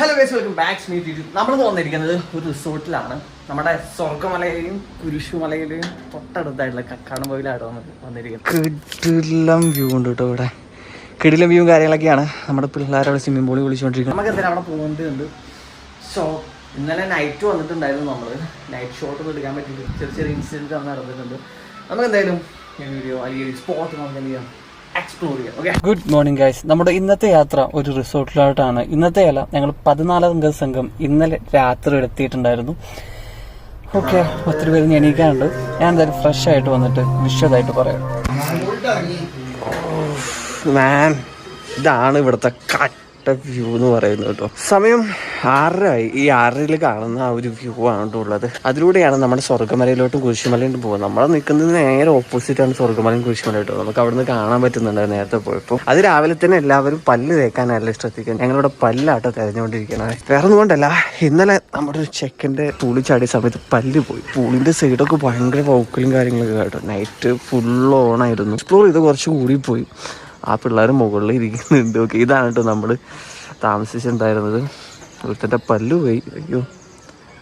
Hello guys welcome back മീ ടി നമ്മൾ വന്നിരിക്കുന്നത് ഒരു റിസോർട്ടിലാണ്. നമ്മുടെ സ്വർഗമലയിലെയും കുരിശുമലയിലെയും തൊട്ടടുത്തായിട്ടുള്ള കക്കാടംപോയിലാണ് വന്നത് വന്നിരിക്കുന്നത്. കിടിലം വ്യൂ ഉണ്ട് കേട്ടോ ഇവിടെ. കിടിലം വ്യൂവും കാര്യങ്ങളൊക്കെയാണ്. നമ്മുടെ പിള്ളേരവിടെ സ്വിമ്മിംഗ് പൂളിൽ വിളിച്ചുകൊണ്ടിരിക്കുന്നത് നമുക്ക് എന്തായാലും അവിടെ പോകേണ്ടതുണ്ട്. സോ ഇന്നലെ നൈറ്റ് വന്നിട്ടുണ്ടായിരുന്നു നമ്മൾ നൈറ്റ് ഷോട്ട് ഒന്നും എടുക്കാൻ പറ്റിയിട്ട് ചെറിയ ചെറിയ ഇൻസിഡന്റ് നടന്നിട്ടുണ്ട്. നമുക്ക് എന്തായാലും ഈ വീഡിയോ അല്ലെങ്കിൽ സ്പോട്ട് നമുക്ക് എന്ത് ചെയ്യാം? എക്സ്പ്ലോർ ചെയ്യാം ഓക്കെ ഗുഡ് മോർണിംഗ് ഗൈസ് നമ്മുടെ ഇന്നത്തെ യാത്ര ഒരു റിസോർട്ടിലോട്ടാണ്. ഇന്നത്തെ അല്ല ഞങ്ങൾ പതിനാലംഗ സംഘം ഇന്നലെ രാത്രി എത്തിയിട്ടുണ്ടായിരുന്നു. ഓക്കെ ഒത്തിരി പേര് എണീക്കാനുണ്ട്. ഞാൻ എന്തായാലും ഫ്രഷ് ആയിട്ട് വന്നിട്ട് വിഷയതായിട്ട് പറയാം. ഇതാണ് ഇവിടുത്തെ കട്ട വ്യൂ എന്ന് പറയുന്നത് കേട്ടോ. സമയം ആറര ഈ ആറരയിൽ കാണുന്ന ആ ഒരു വ്യൂ ആണ് ഉള്ളത്. അതിലൂടെയാണ് നമ്മുടെ സ്വർഗമലയിലോട്ടും കുരിശുമലയിലോട്ടും പോകുന്നത്. നമ്മൾ നിൽക്കുന്നത് നേരെ ഓപ്പോസിറ്റ് ആണ് സ്വർഗമലയും കുരിശുമലയിട്ടും നമുക്ക് അവിടുന്ന് കാണാൻ പറ്റുന്നുണ്ട് നേരത്തെ പോയപ്പോൾ അത് രാവിലെ തന്നെ എല്ലാവരും പല്ല് തേക്കാനല്ല ശ്രദ്ധിക്കുക ഞങ്ങളിവിടെ പല്ലാട്ടോ തിരഞ്ഞുകൊണ്ടിരിക്കുന്നത് വേറെ ഒന്നും കൊണ്ടല്ല. ഇന്നലെ നമ്മുടെ ഒരു ചെക്കന്റെ പൂളി ചാടിയ സമയത്ത് പല്ല് പോയി. പൂളിന്റെ സൈഡൊക്കെ ഭയങ്കര വൗക്കലും കാര്യങ്ങളൊക്കെ കേട്ടോ. നൈറ്റ് ഫുൾ ഓൺ ആയിരുന്നു. എക്സ്പ്ലോർ ചെയ്ത് കുറച്ച് കൂടി പോയി ആ പിള്ളേർ മുകളിൽ ഇരിക്കുന്നുണ്ട്. ഓക്കെ ഇതാണ് കേട്ടോ നമ്മൾ താമസിച്ചിട്ടുണ്ടായിരുന്നത്. ഒരുത്തന്റെ പല്ല് പോയി. അയ്യോ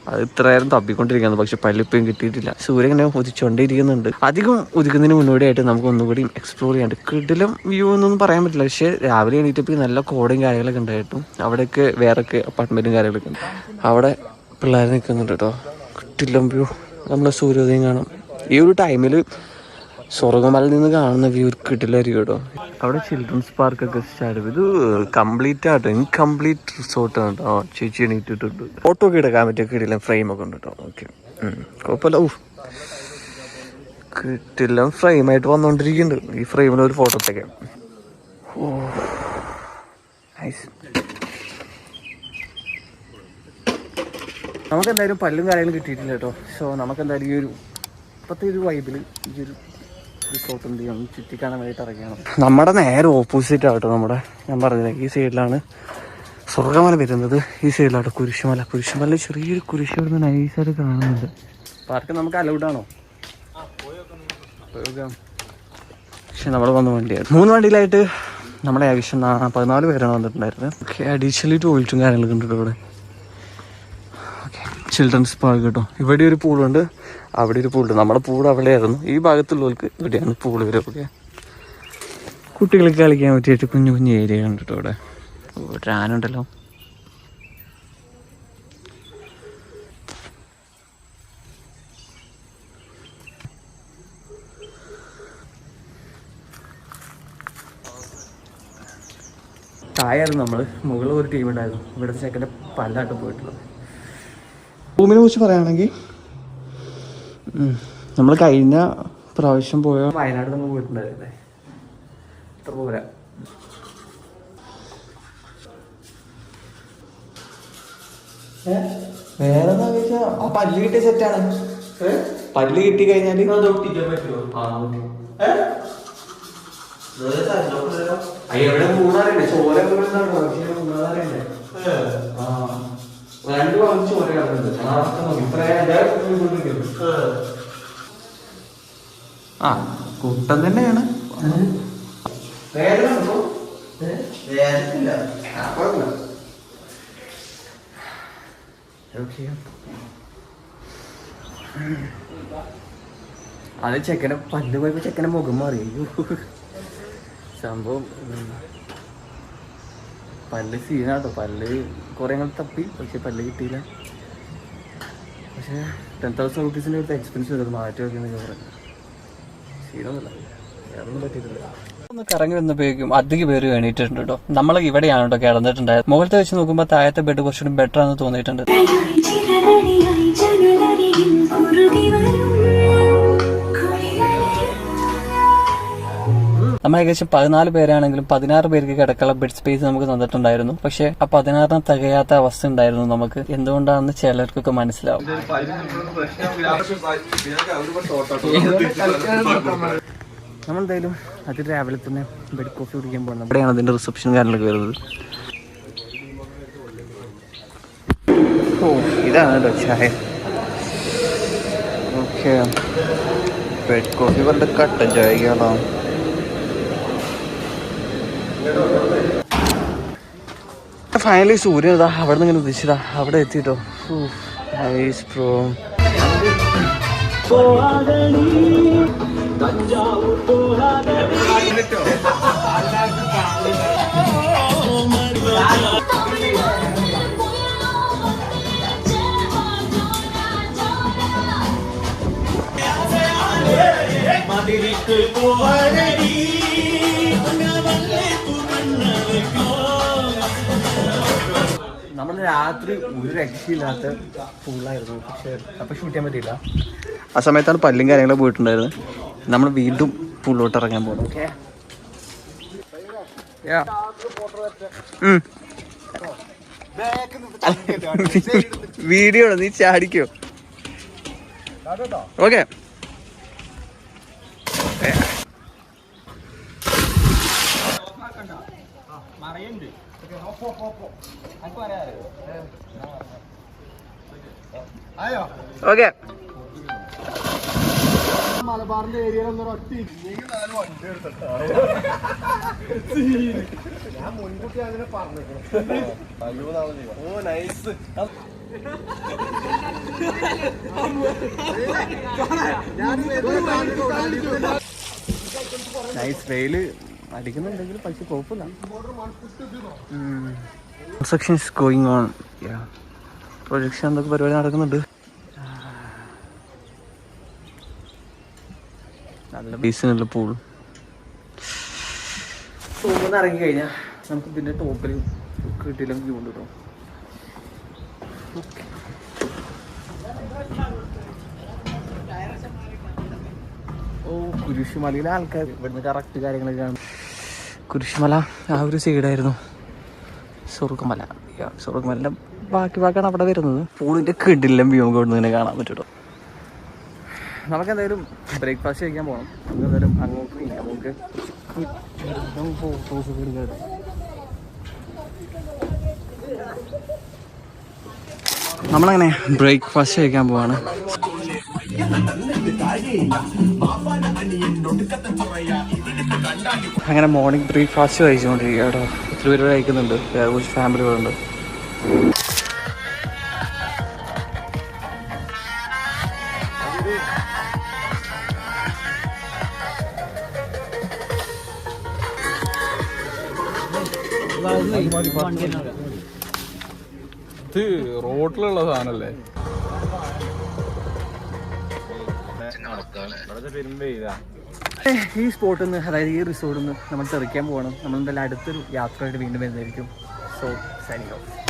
അത് ഇത്ര നേരം തപ്പിക്കൊണ്ടിരിക്കുന്നു പക്ഷെ പല്ലിപ്പോഴും കിട്ടിയിട്ടില്ല. സൂര്യൻ ഇങ്ങനെ ഉദിച്ചുകൊണ്ടേയിരിക്കുന്നുണ്ട് അധികം ഉദിക്കുന്നതിന് മുന്നോടിയായിട്ട് നമുക്ക് ഒന്നുകൂടി എക്സ്പ്ലോർ ചെയ്യാണ്ട്. കിടിലം വ്യൂ എന്നൊന്നും പറയാൻ പറ്റില്ല. പക്ഷേ രാവിലെ എണീറ്റപ്പോൾ നല്ല കോടയും കാര്യങ്ങളൊക്കെ ഉണ്ടായിട്ടും അവിടെയൊക്കെ വേറൊക്കെ അപ്പാർട്ട്മെന്റും കാര്യങ്ങളൊക്കെ ഉണ്ട്. അവിടെ പിള്ളേർ നിൽക്കുന്നുണ്ട് കേട്ടോ. കിട്ടില്ല വ്യൂ നമ്മളെ സൂര്യോദയം കാണാം. ഈ ഒരു ടൈമിൽ സ്വർഗമലയിൽ നിന്ന് കാണുന്ന വ്യൂ കിട്ടില്ലായിരിക്കും കേട്ടോ. അവിടെ ചിൽഡ്രൻസ് പാർക്കൊക്കെ സ്റ്റാർട്ട് ഇത് കംപ്ലീറ്റ് ആട്ടോ. ഇൻകംപ്ലീറ്റ് റിസോർട്ടാണ് കേട്ടോ. ചേച്ചി എണീറ്റിട്ടുണ്ട്. ഫോട്ടോ ഒക്കെ എടുക്കാൻ പറ്റിയ ഫ്രെയിം ഒക്കെ ഉണ്ട് കേട്ടോ. ഓക്കെ കുഴപ്പമില്ല. ഊ കിട്ടില്ല. ഫ്രെയിമായിട്ട് വന്നുകൊണ്ടിരിക്കുന്നുണ്ട് ഈ ഫ്രെയിമിൽ ഒരു ഫോട്ടോ എടുത്തേക്കാം ഓ നൈസ് നമുക്ക് എന്തായാലും പല്ലും കാര്യങ്ങളും കിട്ടിയിട്ടില്ല കേട്ടോ. സോ നമുക്കെന്തായാലും ഈ ഒരു ഇപ്പോഴത്തെ ഒരു വൈബിൽ ഈ ഒരു ഇറങ്ങിയാണ്? നമ്മുടെ നേരെ ഓപ്പോസിറ്റ് ആട്ടോ നമ്മുടെ. ഞാൻ പറഞ്ഞില്ല ഈ സൈഡിലാണ് സ്വർഗമല വരുന്നത്. ഈ സൈഡിലാട്ടോ കുരിശുമല. കുരിശുമല ചെറിയൊരു കുരിശ് വരുന്ന നൈസായിട്ട് കാണുന്നുണ്ട്. പാർക്ക് നമുക്ക് അലൗഡ് ആണോ? പോകാം. പക്ഷെ നമ്മൾ വന്ന വണ്ടിയാണ് മൂന്ന് വണ്ടിയിലായിട്ട് നമ്മുടെ ഏകദേശം പതിനാല് പേരാണ് വന്നിട്ടുണ്ടായിരുന്നത്. ഓക്കെ അഡീഷണലി ടോയ്ലറ്റും കാര്യങ്ങളൊക്കെ ഉണ്ട് ഇവിടെ ചിൽഡ്രൻസ് പാർക്ക് കേട്ടോ. ഇവിടെ ഒരു പൂളുണ്ട് അവിടെ ഒരു പൂളുണ്ട്. നമ്മുടെ പൂൾ അവിടെയായിരുന്നു. ഈ ഭാഗത്തുള്ളവർക്ക് ഇവിടെയാണ് പൂൾ വരെ ഓക്കെ കുട്ടികൾക്ക് കളിക്കാൻ പറ്റിയിട്ട് കുഞ്ഞു കുഞ്ഞു ഏരിയ ഉണ്ട് കേട്ടോ ഇവിടെ ഒരു ആനുണ്ടല്ലോ തായായിരുന്നു നമ്മൾ മുകളിൽ ഒരു ടീം ഉണ്ടായിരുന്നു. ഇവിടുത്തെ ചെക്കന്റെ പല്ലാട്ട് പോയിട്ടുള്ളത്. റൂമിനെ കുറിച്ച് പറയുകയാണെങ്കിൽ നമ്മൾ കഴിഞ്ഞ പ്രാവശ്യം പോയ വയനാട് നമ്മൾ പോയിട്ടുണ്ടായിരുന്നേ ഇത്ര പോരാ വേറെ എന്താ ചോദിച്ചാ? ആ പല്ല് കിട്ടിയ സെറ്റാണ് പല്ല് കിട്ടി കഴിഞ്ഞാൽ? എവിടെ മൂന്നാറില്ലേ? ചോര ആ. രണ്ട് ഭാഗം ഒരേ ഇത്രയും ആ കൂട്ടം തന്നെയാണ്. അത് ചെക്കനെ പല്ല് പോയപ്പോ ചെക്കനെ മുഖം മാറി. അയ്യോ. സംഭവം. പല്ല് സീനാട്ടോ. പല്ല് കുറെ ഞങ്ങൾ തപ്പി പക്ഷെ പല്ല് കിട്ടിയില്ല. പക്ഷേ ടെൻ തൗസൻഡ് റുപ്പീസിന്റെ അടുത്ത് എക്സ്പെൻസ് വരും മാറ്റി വയ്ക്കുന്നൊക്കെ പറഞ്ഞു. സീനൊന്നുമില്ല. വേറൊന്നും പറ്റിയിട്ടില്ല. ഒന്ന് കറങ്ങി വന്നപ്പോഴേക്കും അധികം പേര് വേണിയിട്ടുണ്ട് കേട്ടോ. നമ്മൾ ഇവിടെയാണ് കേട്ടോ കിടന്നിട്ടുണ്ടായത്. മുകളിലത്തെ വെച്ച് നോക്കുമ്പോൾ താഴത്തെ ബെഡ് കുറച്ചുകൂടി ബെറ്റർ ആണെന്ന് തോന്നിയിട്ടുണ്ട്. നമ്മൾ ഏകദേശം പതിനാല് പേരാണെങ്കിലും പതിനാറ് പേർക്ക് കിടക്കാനുള്ള ബെഡ് സ്പേസ് നമുക്ക് തന്നിട്ടുണ്ടായിരുന്നു. പക്ഷെ ആ പതിനാറിന് തികയാത്ത അവസ്ഥ ഉണ്ടായിരുന്നു നമുക്ക്. എന്തുകൊണ്ടാണെന്ന് ചിലർക്കൊക്കെ മനസ്സിലാവും. നമ്മളെന്തായാലും അത് രാവിലെ തന്നെ ബെഡ് കോഫി കുടിക്കാൻ പോകണം അവിടെയാണ് അതിന്റെ റിസപ്ഷൻ കാര്യങ്ങളൊക്കെ വരുന്നത്. ഓ ഇതാണ് കേട്ടോ ചായ. ഓക്കെ. ബെഡ് കോഫി പറഞ്ഞ കട്ടൻ ചായക്കാണോ ഫൈനലി സൂര്യൻ ഇതാ അവിടെ നിന്ന് ഇങ്ങനെ ഉദ്ദേശിച്ചതാ അവിടെ എത്തിട്ടോ. നൈസ് ബ്രോ നമ്മൾ രാത്രി ഒരു രക്ഷയില്ലാത്ത ഫുള്ളായിരുന്നു പക്ഷെ അപ്പൊ ഷൂട്ട് ചെയ്യാൻ പറ്റിയില്ല. ആ സമയത്താണ് പല്ലും കാര്യങ്ങളും പോയിട്ടുണ്ടായിരുന്നത്. നമ്മൾ വീണ്ടും പുള്ളോട്ട് ഇറങ്ങാൻ പോകുന്നു ഓക്കെ. വീഡിയോ നീ ചാടിക്കോ. ഓക്കെ. ഓക്കെ മലബാറിന്റെ ഏരിയയിലൊന്നും ഒറ്റ ഞാൻ മുൻകൂട്ടി അങ്ങനെ പറഞ്ഞു ഓ നൈസ് നൈസ് വെയിൽ. അടിക്കുന്നുണ്ടെങ്കിൽ പക്ഷെ കുഴപ്പമില്ല. Construction is going on projection എന്തൊക്കെ പരിപാടി നടക്കുന്നുണ്ട്? നല്ല ബീസിനുള്ള പൂൾ റൂമിൽ ഇറങ്ങി കഴിഞ്ഞാൽ നമുക്ക് പിന്നെ ടോപ്പിൽ കിട്ടിയില്ലെങ്കിൽ വ്യൂ ഉണ്ട് കേട്ടോ ഓ കുരിശുമലയിലെ ആൾക്കാർ ഇവിടുന്ന് കറക്റ്റ് കാര്യങ്ങളൊക്കെ കുരിശുമല ആ ഒരു സൈഡായിരുന്നു സ്വർഗമല സ്വർഗമലന്റെ ബാക്കി ഭാഗമാണ് അവിടെ വരുന്നത്. പൂളിന്റെ കിടിലം വ്യൂ നമുക്ക് ഇവിടുന്ന് തന്നെ കാണാൻ പറ്റുമോ നമുക്ക് എന്തായാലും ബ്രേക്ക്ഫാസ്റ്റ് കഴിക്കാൻ പോകണം നമുക്ക് എന്തായാലും അങ്ങോട്ട് നമുക്ക് നമ്മളങ്ങനെ ബ്രേക്ക്ഫാസ്റ്റ് കഴിക്കാൻ പോവാണ്. അങ്ങനെ മോർണിംഗ് ബ്രേക്ക്ഫാസ്റ്റ് കഴിച്ചുകൊണ്ടിരിക്കുക ഒത്തിരി പേര് കഴിക്കുന്നുണ്ട്. വേറെ കുറച്ച് ഫാമിലികളുണ്ട് ഇത് റോട്ടിലുള്ള സാധനല്ലേ ഈ സ്പോട്ടിൽ നിന്ന് അതായത് ഈ റിസോർട്ടിൽ നിന്ന് നമ്മൾ തെറിക്കാൻ പോകണം. നമ്മൾ എന്തായാലും അടുത്തൊരു യാത്രയായിട്ട് വീണ്ടും വരുന്നതായിരിക്കും. So signing off